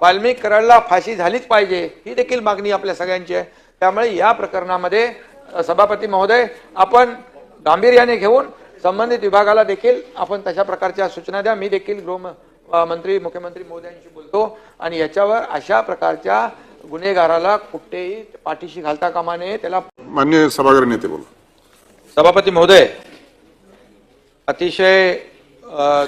वाल्मिक कराडला फाशी झालीच पाहिजे ही देखील मागणी आपल्या सगळ्यांची आहे. त्यामुळे या प्रकरणामध्ये सभापती महोदय आपण गांभीर्याने घेऊन संबंधित विभागाला देखील आपण तशा प्रकारच्या सूचना द्या. मी देखील गृह मंत्री मुख्यमंत्री मोदयांशी बोलतो आणि याच्यावर अशा प्रकारच्या गुन्हेगाराला कुठेही पाठीशी घालता कामा नये. त्याला मान्य सभागृह नेते बोल. सभापती महोदय अतिशय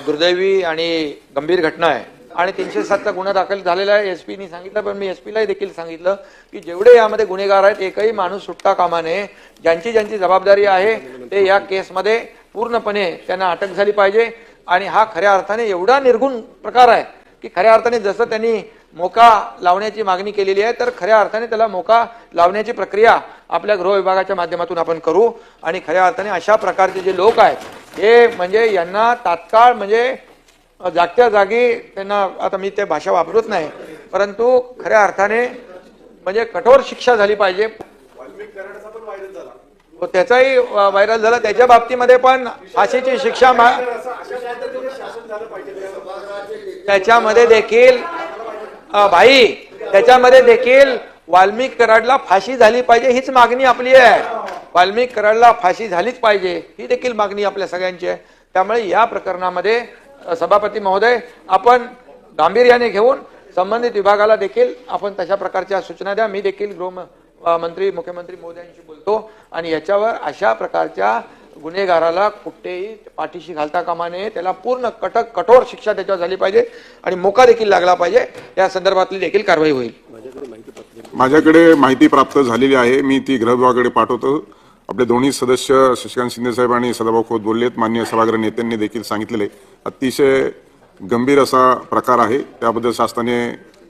दुर्दैवी आणि गंभीर घटना आहे. आणि तीनशे सातचा गुन्हा दाखल झालेला आहे. एस पीनी सांगितलं पण मी एस पीलाही देखील सांगितलं की जेवढे यामध्ये गुन्हेगार आहेत एकही माणूस सुट्टा कामा नये ज्यांची ज्यांची जबाबदारी आहे ते या केसमध्ये पूर्णपणे त्यांना अटक झाली पाहिजे. आणि हा खऱ्या अर्थाने एवढा निर्गुण प्रकार आहे की खऱ्या अर्थाने जसं त्यांनी मोका लावण्याची मागणी केलेली आहे तर खऱ्या अर्थाने त्याला मोका लावण्याची प्रक्रिया आपल्या गृह विभागाच्या माध्यमातून आपण करू. आणि खऱ्या अर्थाने अशा प्रकारचे जे लोक आहेत हे म्हणजे यांना तात्काळ म्हणजे जागत्या जागी त्यांना आता मी ते भाषा वापरत नाही परंतु खऱ्या अर्थाने म्हणजे कठोर शिक्षा झाली पाहिजे. त्याचाही व्हायरल झाला. त्याच्या बाबतीमध्ये पण फाशीची शिक्षा मा- त्याच्यामध्ये देखील भाई त्याच्यामध्ये देखील वाल्मिक कराडला फाशी झाली पाहिजे हीच मागणी आपली आहे. वाल्मिक कराडला फाशी झालीच पाहिजे ही देखील मागणी आपल्या सगळ्यांची आहे. त्यामुळे या प्रकरणामध्ये सभापती महोदय आपण गांभीर्याने घेऊन संबंधित विभागाला देखील आपण तशा प्रकारच्या सूचना द्या. मी देखील गृह मंत्री मुख्यमंत्री मोदयांशी बोलतो आणि याच्यावर अशा प्रकारच्या गुन्हेगाराला कुठेही पाठीशी घालता कामा नये. त्याला पूर्ण कटक कठोर शिक्षा त्याच्यावर झाली पाहिजे आणि मोका देखील लागला पाहिजे. या संदर्भातली देखील कारवाई होईल. माझ्याकडे माहिती प्राप्त झालेली आहे. मी ती गृह विभागाकडे पाठवतो. आपले दोन्ही सदस्य शशिकांत शिंदे साहेब आणि सदाभाऊ खोत बोललेत मान्य सभागृह नेत्यांनी देखील सांगितलेले अतिशय गंभीर असा प्रकार आहे. त्याबद्दल शासनाने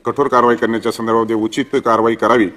कठोर कारवाई करण्याच्या संदर्भामध्ये उचित कारवाई करावी.